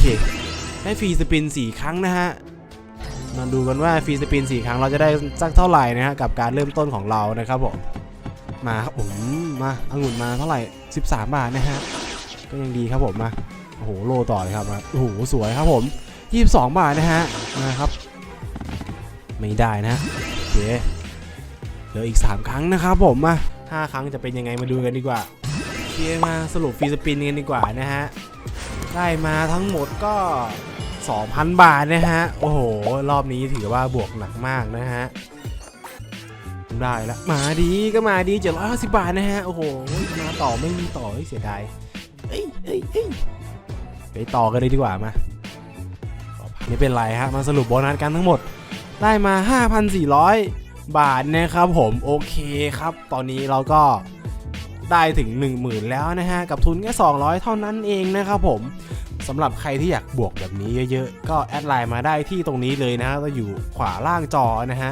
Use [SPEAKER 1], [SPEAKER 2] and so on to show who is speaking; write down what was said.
[SPEAKER 1] เค ได้ฟรีสปิน 4 ครั้งนะฮะ มาดูกันว่าฟรีสปิน 4 ครั้งเราจะได้สักเท่าไหร่นะฮะ กับการเริ่มต้นของเรานะครับผม มาครับผมมาองุ่นมาเท่าไหร่ 13 บาทนะฮะ ก็ยังดีครับผมมาโอ้โหโลต่อเลยครับมาโอ้โหสวยครับผม 22 บาทนะฮะมาครับ ไม่ได้นะโอเคเหลืออีก 3 ครั้งนะครับผมมา5ครั้งจะเป็นยังไงมาดูกันดีกว่าเคมาสรุปฟรีสปินกันดีกว่านะฮะ ได้มาทั้งหมดก็ 2,000 บาทนะฮะ โอ้โห รอบนี้ถือว่าบวกหนักมากนะฮะ ได้ละมาดีก็มาดี750บาทนะฮะ โอ้โห มาต่อไม่มีต่อเฮ้ยเสียดายเอ้ยเอ้ยเอ้ยไปต่อกันเลยดีกว่ามาไม่เป็นไรฮะ มาสรุปโบนัสกันทั้งหมด ได้มา 5,400 บาทนะครับผม โอเคครับ ตอนนี้เราก็ ได้ถึง 10,000 แล้วนะฮะ กับทุนแค่ 200 เท่านั้นเองนะครับผมสำหรับใครที่อยากบวกแบบนี้เยอะๆ ก็แอดไลน์มาได้ที่ตรงนี้เลยนะฮะจะอยู่ขวาล่างจอนะฮะ